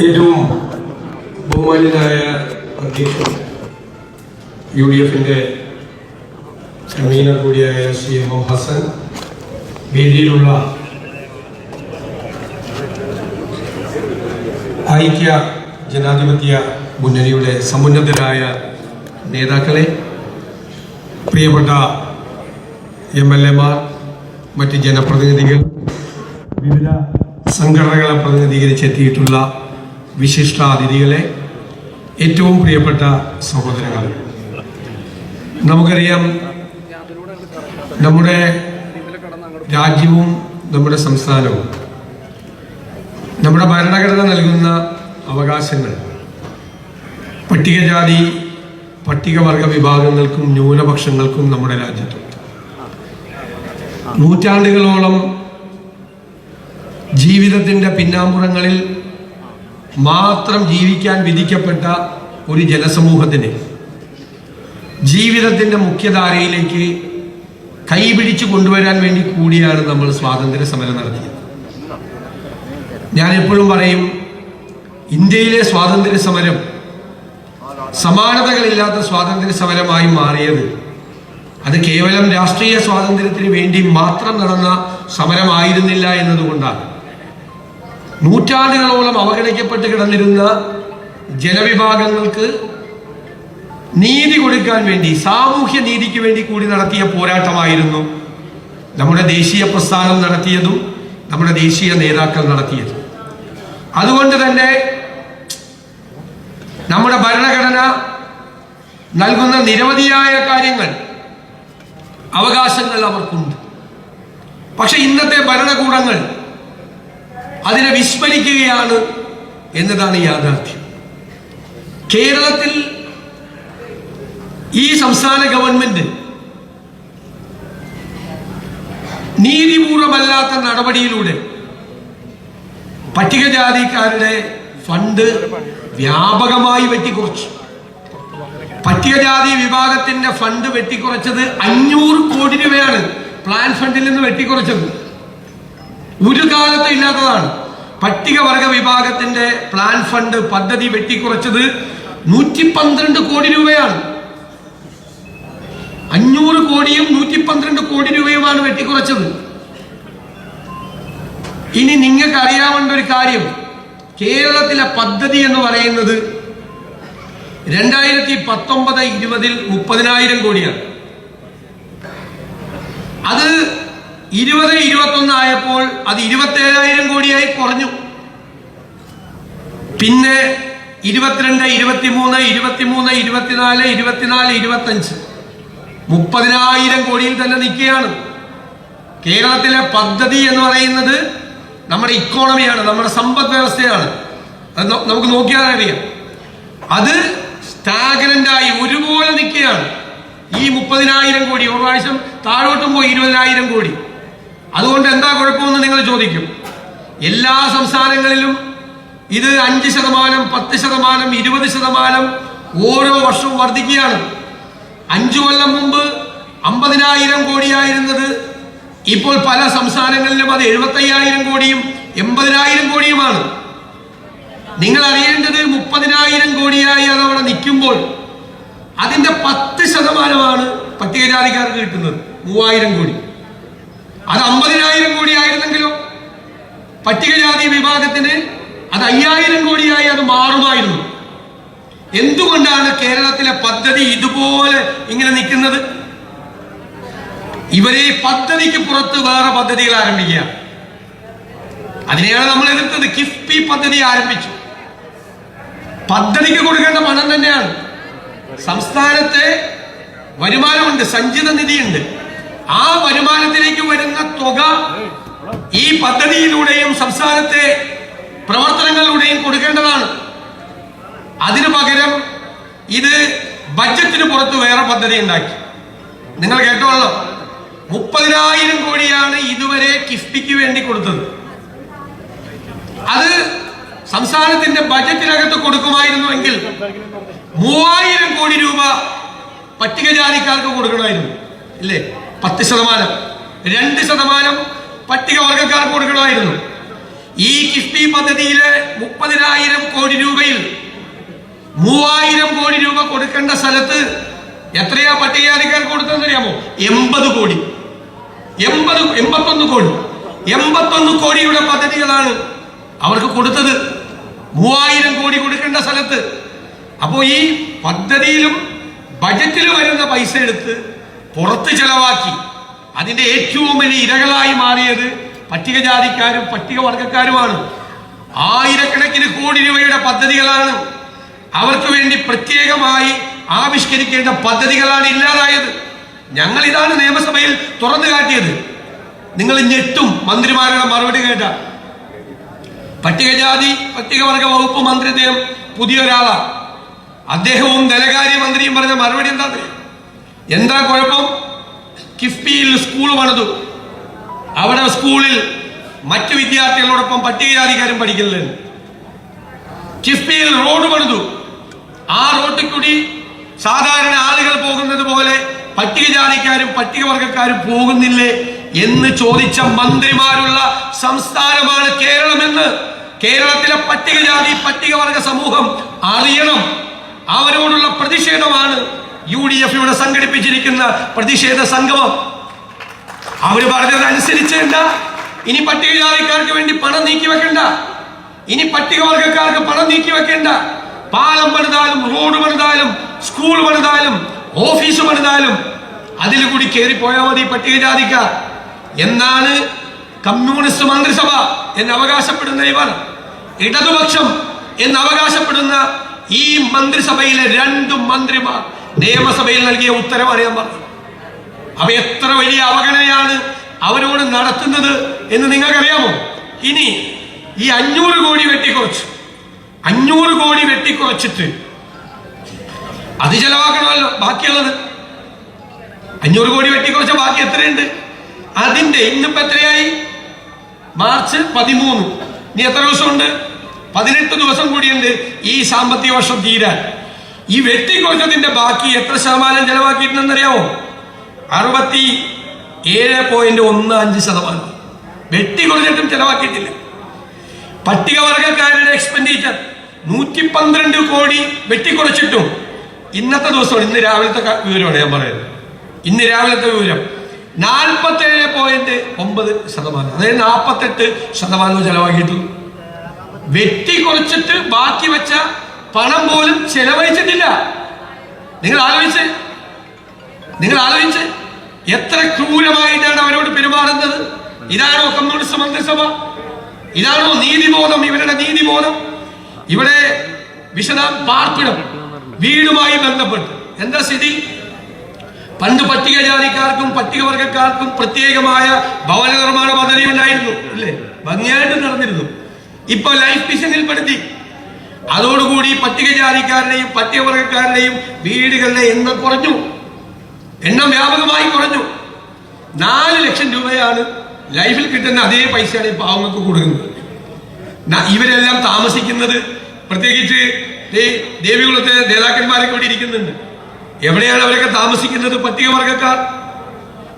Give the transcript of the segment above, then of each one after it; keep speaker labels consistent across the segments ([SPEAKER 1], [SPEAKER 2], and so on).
[SPEAKER 1] ഏറ്റവും ബഹുമാന്യനായ അധ്യക്ഷൻ യു ഡി എഫിന്റെ കൺവീനർ കൂടിയായ സി എം ഒ ഹസൻ വേദിയിലുള്ള ഐക്യ ജനാധിപത്യ മുന്നണിയുടെ സമുന്നതരായ നേതാക്കളെ പ്രിയപ്പെട്ട എം എൽ എമാർ മറ്റ് ജനപ്രതിനിധികൾ വിവിധ സംഘടനകളെ പ്രതിനിധീകരിച്ചെത്തിയിട്ടുള്ള വിശിഷ്ട അതിഥികളെ ഏറ്റവും പ്രിയപ്പെട്ട സഹോദരങ്ങൾ നമുക്കറിയാം നമ്മുടെ രാജ്യവും നമ്മുടെ സംസ്ഥാനവും നമ്മുടെ ഭരണഘടന നൽകുന്ന അവകാശങ്ങൾ പട്ടികജാതി പട്ടികവർഗ വിഭാഗങ്ങൾക്കും ന്യൂനപക്ഷങ്ങൾക്കും നമ്മുടെ രാജ്യത്ത് നൂറ്റാണ്ടുകളോളം ജീവിതത്തിന്റെ പിന്നാമ്പുറങ്ങളിൽ മാത്രം ജീവിക്കാൻ വിധിക്കപ്പെട്ട ഒരു ജനസമൂഹത്തിന് ജീവിതത്തിന്റെ മുഖ്യധാരയിലേക്ക് കൈപിടിച്ച് കൊണ്ടുവരാൻ വേണ്ടി കൂടിയാണ് നമ്മൾ സ്വാതന്ത്ര്യ സമരം നടത്തിയത്. ഞാൻ എപ്പോഴും പറയും ഇന്ത്യയിലെ സ്വാതന്ത്ര്യ സമരം സമാനതകളില്ലാത്ത സ്വാതന്ത്ര്യ സമരമായി മാറിയത് അത് കേവലം രാഷ്ട്രീയ സ്വാതന്ത്ര്യത്തിന് വേണ്ടി മാത്രം നടന്ന സമരമായിരുന്നില്ല എന്നതുകൊണ്ടാണ്. നൂറ്റാണ്ടുകളോളം അവഗണിക്കപ്പെട്ട് കിടന്നിരുന്ന ജനവിഭാഗങ്ങൾക്ക് നീതി കൊടുക്കാൻ വേണ്ടി സാമൂഹ്യ നീതിക്ക് വേണ്ടി കൂടി നടത്തിയ പോരാട്ടമായിരുന്നു നമ്മുടെ ദേശീയ പ്രസ്ഥാനം നടത്തിയതും നമ്മുടെ ദേശീയ നേതാക്കൾ നടത്തിയതും. അതുകൊണ്ട് തന്നെ നമ്മുടെ ഭരണഘടന നൽകുന്ന നിരവധിയായ കാര്യങ്ങൾ അവകാശങ്ങൾ അവർക്കുണ്ട്. പക്ഷെ ഇന്നത്തെ ഭരണകൂടങ്ങൾ അതിനെ വിസ്മരിക്കുകയാണ് എന്നതാണ് യാഥാർത്ഥ്യം. കേരളത്തിൽ ഈ സംസ്ഥാന ഗവൺമെന്റ് നീതിപൂർവമല്ലാത്ത നടപടിയിലൂടെ പട്ടികജാതിക്കാരുടെ ഫണ്ട് വ്യാപകമായി വെട്ടിക്കുറച്ചു. പട്ടികജാതി വിഭാഗത്തിന്റെ ഫണ്ട് വെട്ടിക്കുറച്ചത് അഞ്ഞൂറ് കോടി രൂപയാണ് പ്ലാൻ ഫണ്ടിൽ നിന്ന് വെട്ടിക്കുറച്ചത്. ഒരു കാലത്തും ഇല്ലാത്തതാണ്. പട്ടികവർഗ വിഭാഗത്തിന്റെ പ്ലാൻ ഫണ്ട് പദ്ധതി വെട്ടിക്കുറച്ചത് നൂറ്റി പന്ത്രണ്ട് കോടി രൂപയാണ്. അഞ്ഞൂറ് കോടിയും നൂറ്റി പന്ത്രണ്ട് കോടി രൂപയുമാണ് വെട്ടിക്കുറച്ചത്. ഇനി നിങ്ങൾക്ക് അറിയാവേണ്ട ഒരു കാര്യം കേരളത്തിലെ പദ്ധതി എന്ന് പറയുന്നത് രണ്ടായിരത്തി പത്തൊമ്പത് ഇരുപതിൽ മുപ്പതിനായിരം കോടിയാണ്. അത് ഇരുപത് ഇരുപത്തൊന്ന് ആയപ്പോൾ അത് ഇരുപത്തേഴായിരം കോടിയായി കുറഞ്ഞു. പിന്നെ ഇരുപത്തിരണ്ട് ഇരുപത്തിമൂന്ന് ഇരുപത്തിമൂന്ന് ഇരുപത്തിനാല് ഇരുപത്തിനാല് ഇരുപത്തഞ്ച്. മുപ്പതിനായിരം കോടിയിൽ തന്നെ നിൽക്കുകയാണ്. കേരളത്തിലെ പദ്ധതി എന്ന് പറയുന്നത് നമ്മുടെ ഇക്കോണമിയാണ് നമ്മുടെ സമ്പദ് വ്യവസ്ഥയാണ്. അത് നമുക്ക് നോക്കിയാൽ അറിയാം. അത് സ്റ്റാഗ്നന്റായി ഒരുപോലെ നിൽക്കുകയാണ്. ഈ മുപ്പതിനായിരം കോടി ഒരു പ്രാവശ്യം താഴോട്ടും പോയി ഇരുപതിനായിരം കോടി. അതുകൊണ്ട് എന്താ കുഴപ്പമെന്ന് നിങ്ങൾ ചോദിക്കും. എല്ലാ സംസ്ഥാനങ്ങളിലും ഇത് അഞ്ച് ശതമാനം പത്ത് ശതമാനം ഇരുപത് ശതമാനം ഓരോ വർഷവും വർദ്ധിക്കുകയാണ്. അഞ്ചു കൊല്ലം മുമ്പ് അമ്പതിനായിരം കോടിയായിരുന്നത്. ഇപ്പോൾ പല സംസ്ഥാനങ്ങളിലും അത് എഴുപത്തയ്യായിരം കോടിയും എൺപതിനായിരം കോടിയുമാണ്. നിങ്ങൾ അറിയേണ്ടത് മുപ്പതിനായിരം കോടിയായി അതവിടെ നിൽക്കുമ്പോൾ അതിന്റെ പത്ത് ശതമാനമാണ് പട്ടികജാതിക്കാർക്ക് കിട്ടുന്നത്. മൂവായിരം കോടി. അത് അമ്പതിനായിരം കോടി ആയിരുന്നെങ്കിലോ പട്ടികജാതി വിഭാഗത്തിന് അത് അയ്യായിരം കോടിയായി അത് മാറുമായിരുന്നു. എന്തുകൊണ്ടാണ് കേരളത്തിലെ പദ്ധതി ഇതുപോലെ ഇങ്ങനെ നിൽക്കുന്നത്? ഇവരെ പദ്ധതിക്ക് പുറത്ത് വേറെ പദ്ധതികൾ ആരംഭിക്കുക. അതിനെയാണ് നമ്മൾ എതിർത്തത്. കിഫ്ബി പദ്ധതി ആരംഭിച്ചു. പദ്ധതിക്ക് കൊടുക്കേണ്ട പണം തന്നെയാണ്. സംസ്ഥാനത്തെ വരുമാനമുണ്ട് സഞ്ചിത നിധിയുണ്ട്. ആ വരുമാനത്തിലേക്ക് വരുന്ന തുക ഈ പദ്ധതിയിലൂടെയും സംസ്ഥാനത്തെ പ്രവർത്തനങ്ങളിലൂടെയും കൊടുക്കേണ്ടതാണ്. അതിനു പകരം ഇത് ബഡ്ജറ്റിന് പുറത്ത് വേറെ പദ്ധതി ഉണ്ടാക്കി. നിങ്ങൾ കേട്ടോളാം മുപ്പതിനായിരം കോടിയാണ് ഇതുവരെ കിഫ്ബിക്ക് വേണ്ടി കൊടുത്തത്. അത് സംസ്ഥാനത്തിന്റെ ബജറ്റിനകത്ത് കൊടുക്കുമായിരുന്നുവെങ്കിൽ മൂവായിരം കോടി രൂപ പട്ടികജാതിക്കാർക്ക് കൊടുക്കണമായിരുന്നു. ഇല്ലേ? പത്ത് ശതമാനം. രണ്ട് ശതമാനം പട്ടികവർഗക്കാർക്ക് കൊടുക്കണമായിരുന്നു ഈ കിഫ്ബി പദ്ധതിയിലെ മുപ്പതിനായിരം കോടി രൂപയിൽ മൂവായിരം കോടി രൂപ കൊടുക്കേണ്ട സ്ഥലത്ത് എത്രയാ പട്ടികജാതിക്കാർക്ക് കൊടുത്തതെന്ന് അറിയാമോ? എൺപത് കോടി. എൺപത് എൺപത്തൊന്ന് കോടി. എൺപത്തൊന്ന് കോടിയുടെ പദ്ധതികളാണ് അവർക്ക് കൊടുത്തത്. മൂവായിരം കോടി കൊടുക്കേണ്ട സ്ഥലത്ത്. അപ്പോൾ ഈ പദ്ധതിയിലും ബജറ്റിൽ വരുന്ന പൈസ എടുത്ത് പുറത്ത് ചെലവാക്കി. അതിന്റെ ഏറ്റവും വലിയ ഇരകളായി മാറിയത് പട്ടികജാതിക്കാരും പട്ടികവർഗക്കാരുമാണ്. ആയിരക്കണക്കിന് കോടി രൂപയുടെ പദ്ധതികളാണ് അവർക്ക് വേണ്ടി പ്രത്യേകമായി ആവിഷ്കരിക്കേണ്ട പദ്ധതികളാണ് ഇല്ലാതായത്. ഞങ്ങൾ ഇതാണ് നിയമസഭയിൽ തുറന്നു കാട്ടിയത്. നിങ്ങൾ ഞെട്ടും മന്ത്രിമാരുടെ മറുപടി കേട്ട. പട്ടികജാതി പട്ടികവർഗ വകുപ്പ് മന്ത്രി അദ്ദേഹം പുതിയൊരാളാണ് അദ്ദേഹവും ധനകാര്യ മന്ത്രിയും പറഞ്ഞ മറുപടി എന്താ? എന്താ കുഴപ്പം? കിഫ്ബിയിൽ സ്കൂൾ പണിതു. അവിടെ സ്കൂളിൽ മറ്റു വിദ്യാർത്ഥികളോടൊപ്പം പട്ടികജാതിക്കാരും പഠിക്കില്ലേ കിഫ്ബിയിൽ റോഡ് പണിതു. ആ റോഡിൽ കൂടി സാധാരണ ആളുകൾ പോകുന്നത് പോലെ പട്ടികജാതിക്കാരും പട്ടികവർഗക്കാരും പോകുന്നില്ലേ എന്ന് ചോദിച്ച മന്ത്രിമാരുള്ള സംസ്ഥാനമാണ് കേരളമെന്ന് കേരളത്തിലെ പട്ടികജാതി പട്ടികവർഗ സമൂഹം അറിയണം. അവരോടുള്ള പ്രതിഷേധമാണ് യു ഡി എഫ് ഇവിടെ സംഘടിപ്പിച്ചിരിക്കുന്ന പ്രതിഷേധ സംഗമം. അവർ എന്താ ഇനി പട്ടികജാതിക്കാർക്ക് വേണ്ടി പണം നീക്കി വെക്കണ്ട. ഇനി പട്ടികവർഗക്കാർക്ക് പണം നീക്കി വെക്കണ്ട. പാലം പണിതാലും റോഡ് പണിതാലും സ്കൂൾ പണിതാലും ഓഫീസ് പണിതാലും അതിൽ കൂടി പോയാൽ മതി പട്ടികജാതിക്കാർ. എന്നാണ് കമ്മ്യൂണിസ്റ്റ് മന്ത്രിസഭ എന്ന് അവകാശപ്പെടുന്ന ഇവർ. ഇടതുപക്ഷം എന്ന് അവകാശപ്പെടുന്ന ഈ മന്ത്രിസഭയിലെ രണ്ട് മന്ത്രിമാർ. നിയമസഭയിൽ നൽകിയ ഉത്തരവാണ് ഞാൻ പറഞ്ഞത് അവ എത്ര വലിയ അവഗണനയാണ് അവരോട് നടത്തുന്നത് എന്ന് നിങ്ങൾക്കറിയാമോ? ഇനി ഈ അഞ്ഞൂറ് കോടി വെട്ടിക്കുറച്ച് അഞ്ഞൂറ് കോടി വെട്ടിക്കുറച്ചിട്ട് അത് ചെലവാക്കണമല്ലോ ബാക്കിയുള്ളത്. അഞ്ഞൂറ് കോടി വെട്ടിക്കുറച്ച ബാക്കി എത്രയുണ്ട്? അതിന്റെ ഇന്നിപ്പോ എത്രയായി? മാർച്ച് പതിമൂന്ന്. ഇനി എത്ര ദിവസമുണ്ട്? പതിനെട്ട് ദിവസം കൂടിയുണ്ട് ഈ സാമ്പത്തിക വർഷം തീരാൻ. ഈ വെട്ടിക്കുറച്ചതിന്റെ ബാക്കി എത്ര ശതമാനം ചെലവാക്കിയിട്ടുണ്ടെന്നറിയാമോ അറുപത്തി ഏഴ് പോയിന്റ് ഒന്ന് അഞ്ച് ശതമാനം. വെട്ടിക്കുറച്ചിട്ടും ചെലവാക്കിയിട്ടില്ല. പട്ടികവർഗക്കാരുടെ എക്സ്പെൻഡിച്ചർ നൂറ്റി പന്ത്രണ്ട് കോടി വെട്ടിക്കുറച്ചിട്ടും. ഇന്നത്തെ ദിവസമാണ് ഇന്ന് രാവിലത്തെ വിവരമാണ് ഞാൻ പറയുന്നത്. ഇന്ന് രാവിലത്തെ വിവരം. നാൽപ്പത്തേഴ് പോയിന്റ് ഒമ്പത് ശതമാനം. അതായത് നാൽപ്പത്തെട്ട് ശതമാനം ചെലവാക്കിയിട്ടുള്ളൂ വെട്ടിക്കുറച്ചിട്ട് ബാക്കി വെച്ച പണം പോലും ചെലവഴിച്ചിട്ടില്ല. നിങ്ങൾ ആലോചിച്ച്. നിങ്ങൾ ആലോചിച്ച്. എത്ര ക്രൂരമായിട്ടാണ് അവരോട് പെരുമാറുന്നത്? ഇതാണോ കമ്മ്യൂണിസ്റ്റ് മന്ത്രിസഭ? ഇതാണോ നീതിബോധം? ഇവരുടെ നീതിബോധം? ഇവിടെ വിശദം പാർപ്പിടം വീടുമായി ബന്ധപ്പെട്ട്. എന്താ സ്ഥിതി? പണ്ട് പട്ടികജാതിക്കാർക്കും പട്ടികവർഗക്കാർക്കും പ്രത്യേകമായ ഭവന നിർമ്മാണ പദ്ധതി ഉണ്ടായിരുന്നു. അല്ലേ ഭംഗിയായിട്ട് നടന്നിരുന്നു. ഇപ്പൊ ലൈഫ് മിഷനിൽപ്പെടുത്തി. അതോടുകൂടി പട്ടികജാതിക്കാരുടെയും പട്ടികവർഗക്കാരുടെയും വീടുകളുടെ എണ്ണം കുറഞ്ഞു. എണ്ണം വ്യാപകമായി കുറഞ്ഞു. നാല് ലക്ഷം രൂപയാണ് ലൈഫിൽ കിട്ടുന്ന അതേ പൈസയാണ് ഈ പാവങ്ങൾക്ക് കൊടുക്കുന്നത്. ഇവരെല്ലാം താമസിക്കുന്നത് പ്രത്യേകിച്ച് ദേവികുളത്തെ നേതാക്കന്മാരൊക്കെ ഇവിടെ ഇരിക്കുന്നുണ്ട്. എവിടെയാണ് അവരൊക്കെ താമസിക്കുന്നത് പട്ടികവർഗക്കാർ?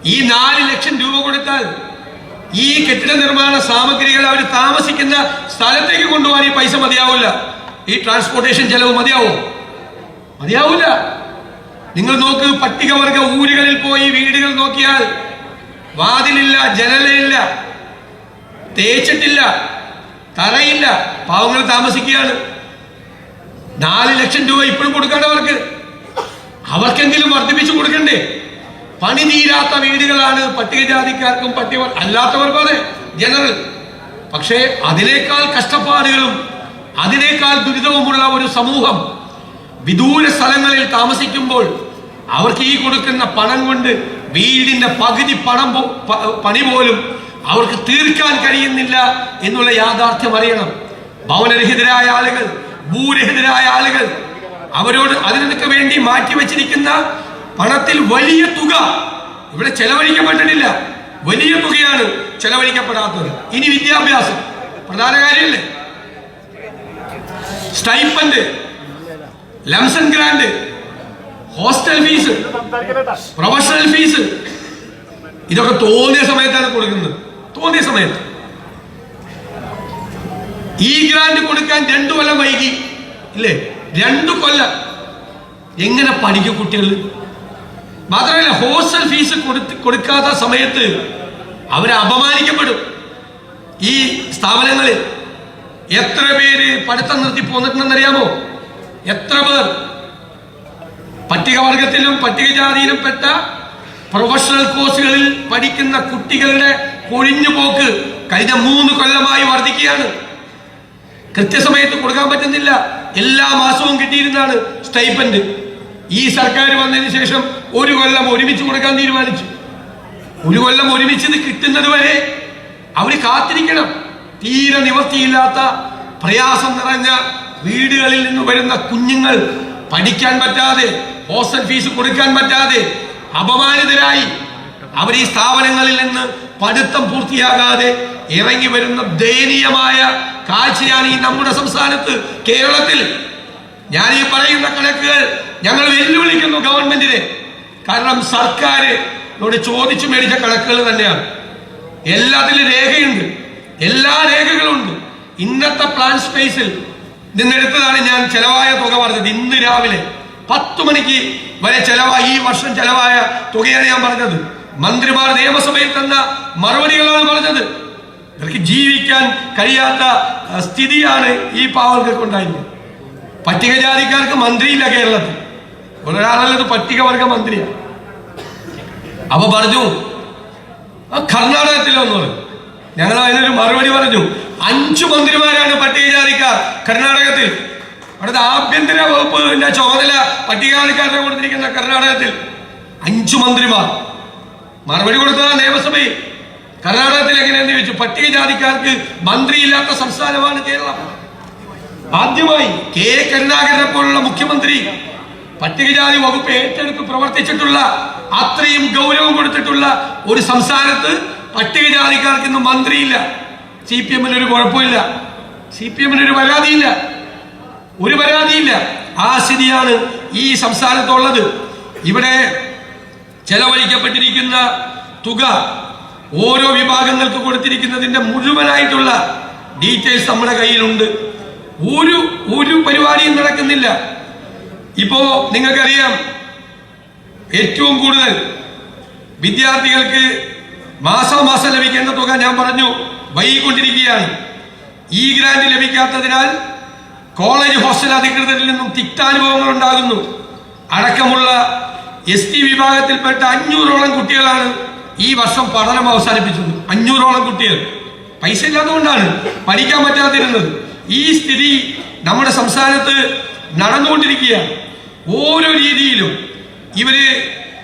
[SPEAKER 1] ഈ നാല് ലക്ഷം രൂപ കൊടുത്താൽ ഈ കെട്ടിട നിർമ്മാണ സാമഗ്രികൾ അവർ താമസിക്കുന്ന സ്ഥലത്തേക്ക് കൊണ്ടുപോകാൻ ഈ പൈസ മതിയാവില്ല. ഈ ട്രാൻസ്പോർട്ടേഷൻ ചെലവ് മതിയാവോ? മതിയാവില്ല നിങ്ങൾ നോക്ക് പട്ടികവർഗ ഊരുകളിൽ പോയി വീടുകൾ നോക്കിയാൽ വാതിലില്ല ജനലയില്ല തേച്ചിട്ടില്ല തറയില്ല പാവങ്ങൾ താമസിക്കുകയാണ്. നാല് ലക്ഷം രൂപ ഇപ്പോഴും കൊടുക്കാണ്ട് അവർക്ക്. അവർക്കെങ്കിലും വർദ്ധിപ്പിച്ചു കൊടുക്കണ്ടേ? പണി തീരാത്ത വീടുകളാണ് പട്ടികജാതിക്കാർക്കും പട്ടിക അല്ലാത്തവർക്കും അതെ ജനറൽ പക്ഷേ അതിനേക്കാൾ കഷ്ടപ്പാടുകളും അതിനേക്കാൾ ദുരിതവുമുള്ള ഒരു സമൂഹം വിദൂര സ്ഥലങ്ങളിൽ താമസിക്കുമ്പോൾ അവർക്ക് ഈ കൊടുക്കുന്ന പണം കൊണ്ട് വീടിന്റെ പകുതി പണം പണി പോലും അവർക്ക് തീർക്കാൻ കഴിയുന്നില്ല എന്നുള്ള യാഥാർത്ഥ്യം അറിയണം. ഭവനരഹിതരായ ആളുകൾ ഭൂരഹിതരായ ആളുകൾ അവരോട് അതിനൊക്കെ വേണ്ടി മാറ്റിവെച്ചിരിക്കുന്ന പണത്തിൽ വലിയ തുക ഇവിടെ ചെലവഴിക്കപ്പെട്ടിട്ടില്ല. വലിയ തുകയാണ് ചെലവഴിക്കപ്പെടാത്തത്. ഇനി വിദ്യാഭ്യാസം. പ്രധാന കാര്യമല്ലേ? Stipend lumpsum grant hostel fees professional fees ഇതൊക്കെ തോന്നിയ സമയത്താണ് കൊടുക്കുന്നത്. തോന്നിയ സമയത്ത്. ഈ ഗ്രാൻഡ് കൊടുക്കാൻ രണ്ടു കൊല്ലം വൈകി. ഇല്ലേ? രണ്ടു കൊല്ലം. എങ്ങനെ പഠിക്കും കുട്ടികൾ? മാത്രമല്ല ഹോസ്റ്റൽ ഫീസ് കൊടുത്ത് കൊടുക്കാത്ത സമയത്ത് അവരെ അപമാനിക്കപ്പെടും ഈ സ്ഥാപനങ്ങളിൽ എത്ര പേര് പഠിത്തം നിർത്തി പോന്നിട്ടുണ്ടെന്നറിയാമോ? എത്ര പേർ? പട്ടികവർഗത്തിലും പട്ടികജാതിയിലും പെട്ട പ്രൊഫഷണൽ കോഴ്സുകളിൽ പഠിക്കുന്ന കുട്ടികളുടെ കൊഴിഞ്ഞുപോക്ക് കഴിഞ്ഞ മൂന്ന് കൊല്ലമായി വർദ്ധിക്കുകയാണ്. കൃത്യസമയത്ത് കൊടുക്കാൻ പറ്റുന്നില്ല. എല്ലാ മാസവും കിട്ടിയിരുന്നാണ് സ്റ്റൈപ്പൻഡ് ഈ സർക്കാർ വന്നതിന് ശേഷം ഒരു കൊല്ലം ഒരുമിച്ച് കൊടുക്കാൻ തീരുമാനിച്ചു. ഒരു കൊല്ലം ഒരുമിച്ച് കിട്ടുന്നത് വരെ അവർ കാത്തിരിക്കണം. തീരെ നിവർത്തിയില്ലാത്ത പ്രയാസം നിറഞ്ഞ വീടുകളിൽ നിന്ന് വരുന്ന കുഞ്ഞുങ്ങൾ പഠിക്കാൻ പറ്റാതെ ഹോസ്റ്റൽ ഫീസ് കൊടുക്കാൻ പറ്റാതെ അപമാനിതരായി അവർ ഈ സ്ഥാപനങ്ങളിൽ നിന്ന് പഠിത്തം പൂർത്തിയാകാതെ ഇറങ്ങി വരുന്ന ദയനീയമായ കാഴ്ചയാണ് ഈ നമ്മുടെ സംസ്ഥാനത്ത് കേരളത്തിൽ. ഞാൻ ഈ പറയുന്ന കണക്കുകൾ ഞങ്ങൾ വെല്ലുവിളിക്കുന്നു ഗവൺമെന്റിനെ. കാരണം സർക്കാരിനോട് ചോദിച്ചു മേടിച്ച കണക്കുകൾ തന്നെയാണ്. എല്ലാത്തിലും രേഖയുണ്ട്. എല്ലാ രേഖകളും ഉണ്ട് ഇന്നത്തെ പ്ലാൻ സ്പേസിൽ നിന്നെടുത്തതാണ് ഞാൻ ചെലവായ തുക പറഞ്ഞത് ഇന്ന് രാവിലെ പത്ത് മണിക്ക് വരെ ചെലവായി ഈ വർഷം ചെലവായ തുകയാണ് ഞാൻ പറഞ്ഞത്. മന്ത്രിമാർ നിയമസഭയിൽ തന്ന മറുപടികളാണ് പറഞ്ഞത്. ഇവർക്ക് ജീവിക്കാൻ കഴിയാത്ത സ്ഥിതിയാണ് ഈ പാവങ്ങൾക്ക് ഉണ്ടായിരുന്നത് പട്ടികജാതിക്കാർക്ക് മന്ത്രിയില്ല കേരളത്തിൽ. ഒരാളല്ലത് പട്ടികവർഗ മന്ത്രിയാണ് അപ്പൊ പറഞ്ഞു കർണാടകത്തിലെന്ന് പറഞ്ഞു. ഞങ്ങൾ അതിനൊരു മറുപടി പറഞ്ഞു. അഞ്ചു മന്ത്രിമാരാണ് പട്ടികജാതിക്കാർ കർണാടകത്തിൽ. അവിടുത്തെ ആഭ്യന്തര വകുപ്പിന്റെ ചുമതല പട്ടികജാതിക്കാരനെ കൊടുത്തിരിക്കുന്ന കർണാടകത്തിൽ. അഞ്ചു മന്ത്രിമാർ. മറുപടി കൊടുത്ത നിയമസഭയിൽ. കർണാടകത്തിൽ എങ്ങനെയെന്ന് ചോദിച്ചു. പട്ടികജാതിക്കാർക്ക് മന്ത്രിയില്ലാത്ത സംസ്ഥാനമാണ് കേരളം. ആദ്യമായി കെ. കരുണാകരനെ പോലുള്ള മുഖ്യമന്ത്രി പട്ടികജാതി വകുപ്പ് ഏറ്റെടുത്ത് പ്രവർത്തിച്ചിട്ടുള്ള അത്രയും ഗൗരവം കൊടുത്തിട്ടുള്ള ഒരു സംസ്ഥാനത്ത് പട്ടികജാതിക്കാർക്ക് ഇന്ന് മന്ത്രിയില്ല. സി പി എമ്മിന് ഒരു കുഴപ്പമില്ല. സി പി എമ്മിന് ഒരു പരാതിയില്ല. ഒരു പരാതിയില്ല. ആ സ്ഥിതിയാണ് ഈ സംസ്ഥാനത്തുള്ളത്. ഇവിടെ ചെലവഴിക്കപ്പെട്ടിരിക്കുന്ന തുക ഓരോ വിഭാഗങ്ങൾക്ക് കൊടുത്തിരിക്കുന്നതിന്റെ മുഴുവനായിട്ടുള്ള ഡീറ്റെയിൽസ് നമ്മുടെ കയ്യിലുണ്ട്. ഒരു ഒരു പരിപാടിയും നടക്കുന്നില്ല. ഇപ്പോ നിങ്ങൾക്കറിയാം ഏറ്റവും കൂടുതൽ വിദ്യാർത്ഥികൾക്ക് മാസാമാസം ലഭിക്കേണ്ട തുക ഞാൻ പറഞ്ഞു. വൈകിക്കൊണ്ടിരിക്കുകയാണ്. ഈ ഗ്രാന്റ് ലഭിക്കാത്തതിനാൽ കോളേജ് ഹോസ്റ്റൽ അധികൃതരിൽ നിന്നും തിക്താനുഭവങ്ങൾ ഉണ്ടാകുന്നു. അടക്കമുള്ള എസ് ടി വിഭാഗത്തിൽപ്പെട്ട അഞ്ഞൂറോളം കുട്ടികളാണ് ഈ വർഷം പഠനം അവസാനിപ്പിച്ചത്. അഞ്ഞൂറോളം കുട്ടികൾ. പൈസ ഇല്ലാത്തതുകൊണ്ടാണ് പഠിക്കാൻ പറ്റാതിരുന്നത്. ഈ സ്ഥിതി നമ്മുടെ സംസ്ഥാനത്ത് നടന്നുകൊണ്ടിരിക്കുകയാണ്. ഓരോ രീതിയിലും ഇവർ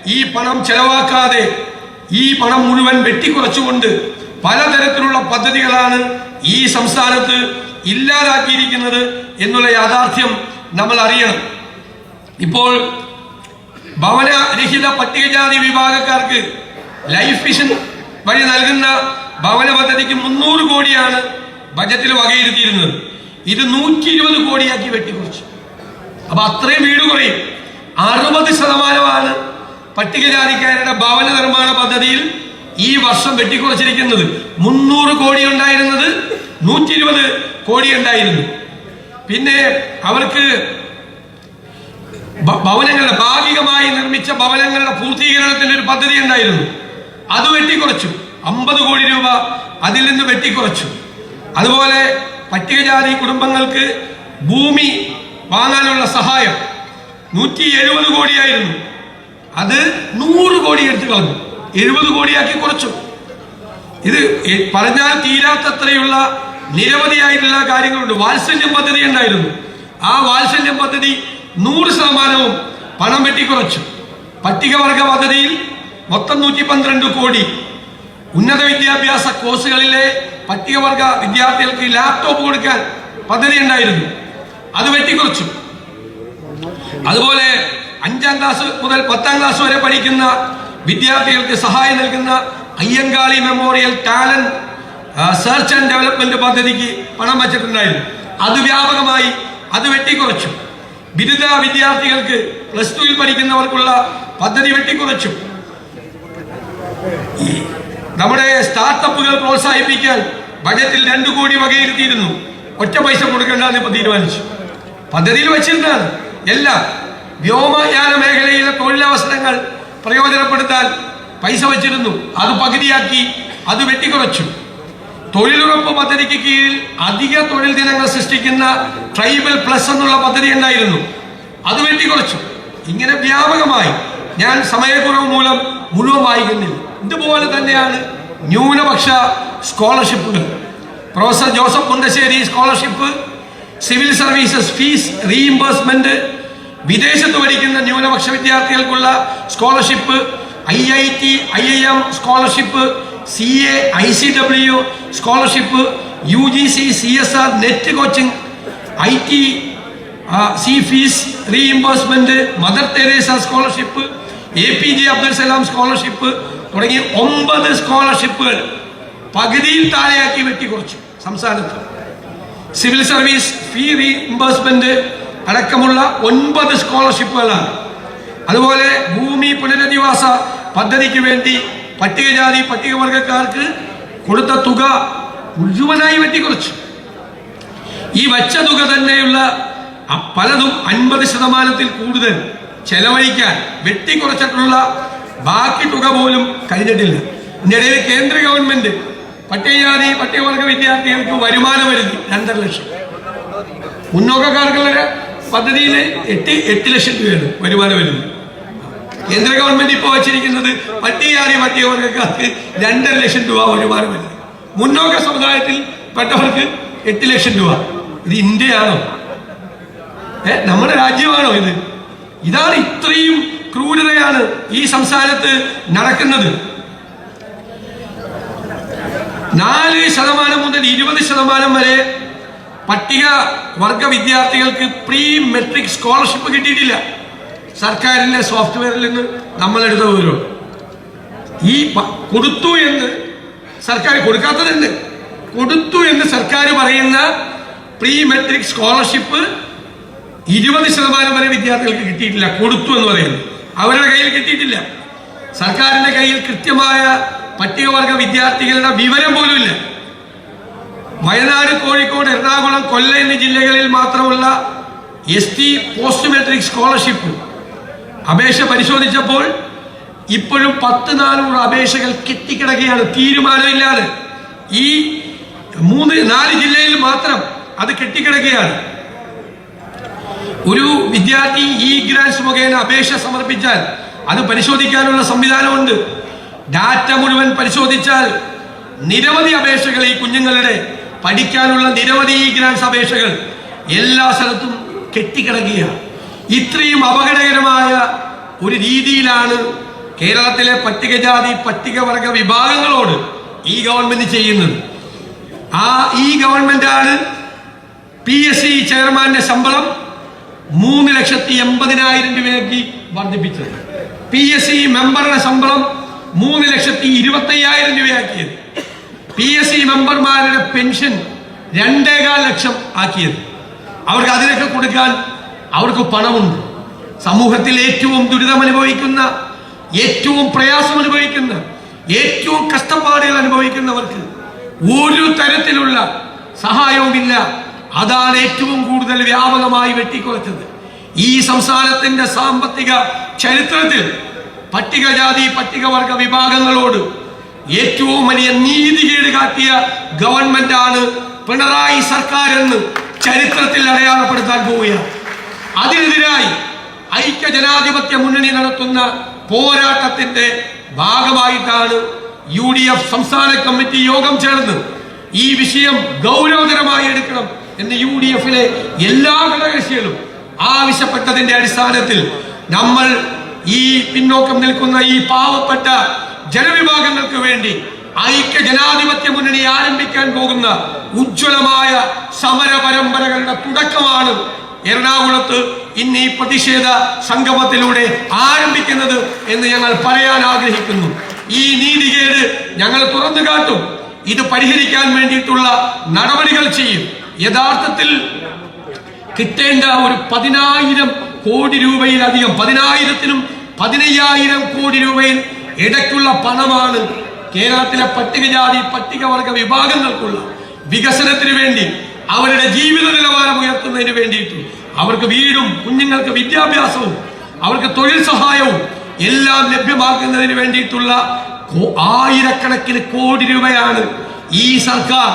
[SPEAKER 1] ഈ പണം ചെലവാക്കാതെ ഈ പണം മുഴുവൻ വെട്ടിക്കുറച്ചുകൊണ്ട് പലതരത്തിലുള്ള പദ്ധതികളാണ് ഈ സംസ്ഥാനത്ത് ഇല്ലാതാക്കിയിരിക്കുന്നത് എന്നുള്ള യാഥാർത്ഥ്യം നമ്മൾ അറിയണം. ഇപ്പോൾ ഭവനരഹിത പട്ടികജാതി വിഭാഗക്കാർക്ക് ലൈഫ് മിഷൻ വഴി നൽകുന്ന ഭവന പദ്ധതിക്ക് മുന്നൂറ് കോടിയാണ് ബജറ്റിൽ വകയിരുത്തിയിരുന്നത്. ഇത് നൂറ്റി ഇരുപത് കോടിയാക്കി വെട്ടിക്കുറിച്ചു. അപ്പൊ അത്രയും വീട് കുറയും. അറുപത് ശതമാനമാണ് പട്ടികജാതിക്കാരുടെ ഭവന നിർമ്മാണ പദ്ധതിയിൽ ഈ വർഷം വെട്ടിക്കുറച്ചിരിക്കുന്നത് മുന്നൂറ് കോടി ഉണ്ടായിരുന്നത് നൂറ്റി ഇരുപത് കോടി ഉണ്ടായിരുന്നു പിന്നെ അവർക്ക് ഭവനങ്ങളുടെ ഭാഗികമായി നിർമ്മിച്ച ഭവനങ്ങളുടെ പൂർത്തീകരണത്തിന് ഒരു പദ്ധതി ഉണ്ടായിരുന്നു. അത് വെട്ടിക്കുറച്ചു. അമ്പത് കോടി രൂപ അതിൽ നിന്ന് വെട്ടിക്കുറച്ചു. അതുപോലെ പട്ടികജാതി കുടുംബങ്ങൾക്ക് ഭൂമി വാങ്ങാനുള്ള സഹായം നൂറ്റി എഴുപത് കോടിയായിരുന്നു. അത് നൂറ് കോടി എടുത്തു കളഞ്ഞു. എഴുപത് കോടിയാക്കി കുറച്ചു. ഇത് പറഞ്ഞാൽ തീരാത്തത്രയുള്ള നിരവധിയായിട്ടുള്ള കാര്യങ്ങളുണ്ട്. വാത്സല്യം പദ്ധതി ഉണ്ടായിരുന്നു. ആ വാത്സല്യം പദ്ധതി നൂറ് ശതമാനവും പണം വെട്ടിക്കുറച്ചു. പട്ടികവർഗ പദ്ധതിയിൽ മൊത്തം നൂറ്റി പന്ത്രണ്ട് കോടി. ഉന്നത വിദ്യാഭ്യാസ കോഴ്സുകളിലെ പട്ടികവർഗ വിദ്യാർത്ഥികൾക്ക് ലാപ്ടോപ്പ് കൊടുക്കാൻ പദ്ധതി ഉണ്ടായിരുന്നു. അത് വെട്ടിക്കുറച്ചു. അതുപോലെ അഞ്ചാം ക്ലാസ് മുതൽ പത്താം ക്ലാസ് വരെ പഠിക്കുന്ന വിദ്യാർത്ഥികൾക്ക് സഹായം നൽകുന്ന Ayyankali memorial talent search and development പദ്ധതിക്ക് പണം വച്ചിട്ടുണ്ടായിരുന്നു. അത് വ്യാപകമായി അത് വെട്ടിക്കുറച്ചു. ബിരുദ വിദ്യാർത്ഥികൾക്ക് പ്ലസ് ടുവിൽ പഠിക്കുന്നവർക്കുള്ള പദ്ധതി വെട്ടിക്കുറച്ചു. നമ്മുടെ സ്റ്റാർട്ടപ്പുകൾ പ്രോത്സാഹിപ്പിക്കാൻ ബജറ്റിൽ രണ്ടു കോടി വകയിരുത്തിയിരുന്നു. ഒറ്റ പൈസ കൊടുക്കേണ്ടെന്ന് ഇപ്പൊ തീരുമാനിച്ചു. പദ്ധതിയിൽ വെച്ചിരുന്നാണ് എല്ലാം വ്യോമയാന മേഖലയിലെ തൊഴിലവസരങ്ങൾ പ്രയോജനപ്പെടുത്താൻ പൈസ വച്ചിരുന്നു. അത് പകുതിയാക്കി അത് വെട്ടിക്കുറച്ചു. തൊഴിലുറപ്പ് പദ്ധതിക്ക് കീഴിൽ അധിക തൊഴിൽ ദിനങ്ങൾ സൃഷ്ടിക്കുന്ന ട്രൈബൽ പ്ലസ് എന്നുള്ള പദ്ധതി ഉണ്ടായിരുന്നു. അത് വെട്ടിക്കുറച്ചു. ഇങ്ങനെ വ്യാപകമായി ഞാൻ സമയക്കുറവ് മൂലം മുഴുവൻ വായിക്കുന്നില്ല. ഇതുപോലെ തന്നെയാണ് ന്യൂനപക്ഷ സ്കോളർഷിപ്പുകൾ professor Joseph Mundassery scholarship civil services fees reimbursement വിദേശത്ത് പഠിക്കുന്ന ന്യൂനപക്ഷ വിദ്യാർത്ഥികൾക്കുള്ള scholarship I I T I I M scholarship C A I C W scholarship U G C C S R NET coaching I T C fees reimbursement Mother Teresa scholarship A P J Abdul Salam scholarship തുടങ്ങിയ ഒമ്പത് സ്കോളർഷിപ്പുകൾ പകുതിയിൽ താഴെയാക്കി വെട്ടിക്കുറച്ചു സംസ്ഥാനത്ത്. Civil service ഫീ reimbursement അടക്കമുള്ള ഒൻപത് സ്കോളർഷിപ്പുകളാണ്. അതുപോലെ ഭൂമി പുനരധിവാസ പദ്ധതിക്ക് വേണ്ടി പട്ടികജാതി പട്ടികവർഗക്കാർക്ക് കൊടുത്ത തുക മുഴുവനായി വെട്ടിക്കുറച്ചു. ഈ വച്ച തുക തന്നെയുള്ള പലതും അൻപത് ശതമാനത്തിൽ കൂടുതൽ ചെലവഴിക്കാൻ വെട്ടിക്കുറച്ചിട്ടുള്ള ബാക്കി തുക പോലും കഴിഞ്ഞിട്ടില്ല. ഇതിനിടയിൽ കേന്ദ്ര ഗവൺമെന്റ് പട്ടികജാതി പട്ടികവർഗ വിദ്യാർത്ഥികൾക്ക് വരുമാനം വരുത്തി രണ്ടര ലക്ഷം. മുന്നോക്കക്കാർക്കുള്ള പദ്ധതിയിൽ എട്ട് എട്ട് ലക്ഷം രൂപയാണ് വരുമാനം വരുന്നത് കേന്ദ്ര ഗവൺമെന്റ് ഇപ്പോൾ വച്ചിരിക്കുന്നത് പട്ടികജാതി പട്ടികവർഗക്കാർക്ക് രണ്ടര ലക്ഷം രൂപ വരുമാനം വരുന്നത് മുന്നോക്ക സമുദായത്തിൽ പെട്ടവർക്ക് എട്ട് ലക്ഷം രൂപ. ഇത് ഇന്ത്യയാണോ? ഏ നമ്മുടെ രാജ്യമാണോ ഇത്? ഇതാണ് ഇത്രയും ക്രൂരതയാണ് ഈ സംസ്ഥാനത്ത് നടക്കുന്നത്. നാല് ശതമാനം മുതൽ ഇരുപത് ശതമാനം വരെ പട്ടിക വർഗ വിദ്യാർത്ഥികൾക്ക് പ്രീ മെട്രിക് സ്കോളർഷിപ്പ് കിട്ടിയിട്ടില്ല. സർക്കാരിന്റെ സോഫ്റ്റ്വെയറിൽ നിന്ന് നമ്മളെടുത്ത വിവരം. ഈ കൊടുത്തു എന്ന് സർക്കാർ കൊടുക്കാത്തതുണ്ട്. കൊടുത്തു എന്ന് സർക്കാർ പറയുന്ന പ്രീ മെട്രിക് സ്കോളർഷിപ്പ് ഇരുപത് ശതമാനം വരെ വിദ്യാർത്ഥികൾക്ക് കിട്ടിയിട്ടില്ല. കൊടുത്തു എന്ന് പറയുന്നു. അവരുടെ കയ്യിൽ കിട്ടിയിട്ടില്ല. സർക്കാരിന്റെ കയ്യിൽ കൃത്യമായ പട്ടികവർഗ വിദ്യാർത്ഥികളുടെ വിവരം പോലുമില്ല. വയനാട് കോഴിക്കോട് എറണാകുളം കൊല്ലം എന്നീ ജില്ലകളിൽ മാത്രമുള്ള S T post matric scholarship അപേക്ഷ പരിശോധിച്ചപ്പോൾ ഇപ്പോഴും പത്ത് നാനൂറ് അപേക്ഷകൾ കെട്ടിക്കിടക്കുകയാണ്. തീരുമാനമില്ലാതെ ഈ മൂന്ന് നാല് ജില്ലയിൽ മാത്രം അത് കെട്ടിക്കിടക്കുകയാണ്. ഒരു വിദ്യാർത്ഥി ഇ ഗ്രാൻസ് മുഖേന അപേക്ഷ സമർപ്പിച്ചാൽ അത് പരിശോധിക്കാനുള്ള സംവിധാനമുണ്ട്. ഡാറ്റ മുഴുവൻ പരിശോധിച്ചാൽ നിരവധി അപേക്ഷകൾ ഈ കുഞ്ഞുങ്ങളുടെ പഠിക്കാനുള്ള നിരവധി ഗ്രാൻഡ് അപേക്ഷകൾ എല്ലാ സ്ഥലത്തും കെട്ടിക്കിടക്കുകയാണ്. ഇത്രയും അപകടകരമായ ഒരു രീതിയിലാണ് കേരളത്തിലെ പട്ടികജാതി പട്ടികവർഗ വിഭാഗങ്ങളോട് ഈ ഗവൺമെന്റ് ചെയ്യുന്നത്. ആ ഈ ഗവൺമെന്റാണ് പി എസ് സി ചെയർമാന്റെ ശമ്പളം മൂന്ന് ലക്ഷത്തി എൺപതിനായിരം രൂപയാക്കി വർദ്ധിപ്പിച്ചത്. പി എസ് സി മെമ്പറുടെ ശമ്പളം മൂന്ന് ലക്ഷത്തി ഇരുപത്തി അയ്യായിരം രൂപയാക്കിയത്. പി എസ് സി മെമ്പർമാരുടെ പെൻഷൻ രണ്ടേകാൽ ലക്ഷം ആക്കിയത്. അവർക്ക് അതിനൊക്കെ കൊടുക്കാൻ അവർക്ക് പണമുണ്ട്. സമൂഹത്തിൽ ഏറ്റവും ദുരിതം അനുഭവിക്കുന്ന ഏറ്റവും പ്രയാസം അനുഭവിക്കുന്ന ഏറ്റവും കഷ്ടപ്പാടുകൾ അനുഭവിക്കുന്നവർക്ക് ഒരു തരത്തിലുള്ള സഹായവുമില്ല. അതാണ് ഏറ്റവും കൂടുതൽ വ്യാപകമായി വെട്ടിക്കുറച്ചത്. ഈ സംസ്ഥാനത്തിന്റെ സാമ്പത്തിക ചരിത്രത്തിൽ പട്ടികജാതി പട്ടികവർഗ വിഭാഗങ്ങളോട് ഏറ്റവും വലിയ നീതികേട് കാട്ടിയ ആണ് പിണറായി സർക്കാർ എന്ന് ചരിത്രത്തിൽ അടയാളപ്പെടുത്താൻ പോവുകയാണ്. അതിനെതിരായി ഐക്യ ജനാധിപത്യ മുന്നണി നടത്തുന്ന പോരാട്ടത്തിന്റെ ഭാഗമായിട്ടാണ് യു ഡി എഫ് സംസ്ഥാന കമ്മിറ്റി യോഗം ചേർന്ന് ഈ വിഷയം ഗൗരവതരമായി എടുക്കണം എന്ന് യു ഡി എഫിലെ എല്ലാ ഘടകകക്ഷികളും ആവശ്യപ്പെട്ടതിന്റെ അടിസ്ഥാനത്തിൽ നമ്മൾ ഈ പിന്നോക്കം നിൽക്കുന്ന ഈ പാവപ്പെട്ട ജനവിഭാഗങ്ങൾക്ക് വേണ്ടി ഐക്യ ജനാധിപത്യ മുന്നണി ആരംഭിക്കാൻ പോകുന്ന ഉജ്ജ്വലമായ സമര പരമ്പരകളുടെ തുടക്കമാണ് എറണാകുളത്ത് ഇന്ന് ഈ പ്രതിഷേധ സംഗമത്തിലൂടെ ആരംഭിക്കുന്നത് എന്ന് ഞങ്ങൾ പറയാൻ ആഗ്രഹിക്കുന്നു. ഈ നീതികേട് ഞങ്ങൾ തുറന്നു കാട്ടും. ഇത് പരിഹരിക്കാൻ വേണ്ടിയിട്ടുള്ള നടപടികൾ ചെയ്യും. യഥാർത്ഥത്തിൽ കിട്ടേണ്ട ഒരു പതിനായിരം കോടി രൂപയിലധികം പതിനായിരത്തിനും പതിനയ്യായിരം കോടി രൂപയിൽ ഇടയ്ക്കുള്ള പണമാണ്. കേരളത്തിലെ പട്ടികജാതി പട്ടികവർഗ വിഭാഗങ്ങൾക്കുള്ള വികസനത്തിന് വേണ്ടി അവരുടെ ജീവിത നിലവാരം ഉയർത്തുന്നതിന് വേണ്ടിയിട്ടും അവർക്ക് വീടും കുഞ്ഞുങ്ങൾക്ക് വിദ്യാഭ്യാസവും അവർക്ക് തൊഴിൽ സഹായവും എല്ലാം ലഭ്യമാക്കുന്നതിന് വേണ്ടിയിട്ടുള്ള ആയിരക്കണക്കിന് കോടി രൂപയാണ് ഈ സർക്കാർ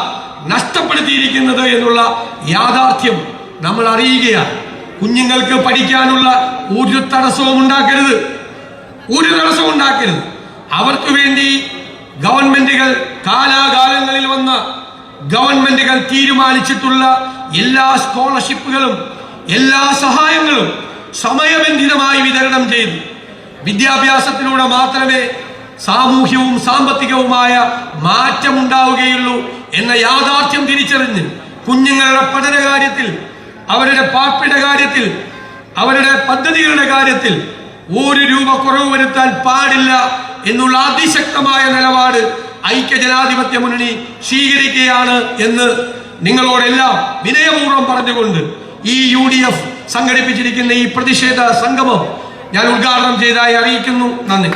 [SPEAKER 1] നഷ്ടപ്പെടുത്തിയിരിക്കുന്നത് എന്നുള്ള യാഥാർത്ഥ്യം നമ്മൾ അറിയുകയാണ്. കുഞ്ഞുങ്ങൾക്ക് പഠിക്കാനുള്ള ഒരു തടസ്സവും ഉണ്ടാക്കരുത്. ഒരു തടസ്സവും ഉണ്ടാക്കരുത്. അവർക്ക് വേണ്ടി ഗവൺമെന്റുകൾ കാലാകാലങ്ങളിൽ വന്ന് ഗവൺമെന്റുകൾ തീരുമാനിച്ചിട്ടുള്ള എല്ലാ സ്കോളർഷിപ്പുകളും എല്ലാ സഹായങ്ങളും സമയബന്ധിതമായി വിതരണം ചെയ്തു. വിദ്യാഭ്യാസത്തിലൂടെ മാത്രമേ സാമൂഹ്യവും സാമ്പത്തികവുമായ മാറ്റമുണ്ടാവുകയുള്ളൂ എന്ന യാഥാർത്ഥ്യം തിരിച്ചറിഞ്ഞ് കുഞ്ഞുങ്ങളുടെ പഠന കാര്യത്തിൽ അവരുടെ പാർപ്പിട കാര്യത്തിൽ അവരുടെ പദ്ധതികളുടെ കാര്യത്തിൽ ഒരു രൂപ കുറവ് വരുത്താൻ പാടില്ല എന്നുള്ള അതിശക്തമായ നിലപാട് ഐക്യജനാധിപത്യ മുന്നണി സ്വീകരിക്കുകയാണ് എന്ന് നിങ്ങളോടെല്ലാം വിനയപൂർവം പറഞ്ഞുകൊണ്ട് ഈ യു ഡി എഫ് സംഘടിപ്പിച്ചിരിക്കുന്ന ഈ പ്രതിഷേധ സംഗമം ഞാൻ ഉദ്ഘാടനം ചെയ്തതായി അറിയിക്കുന്നു. നന്ദി.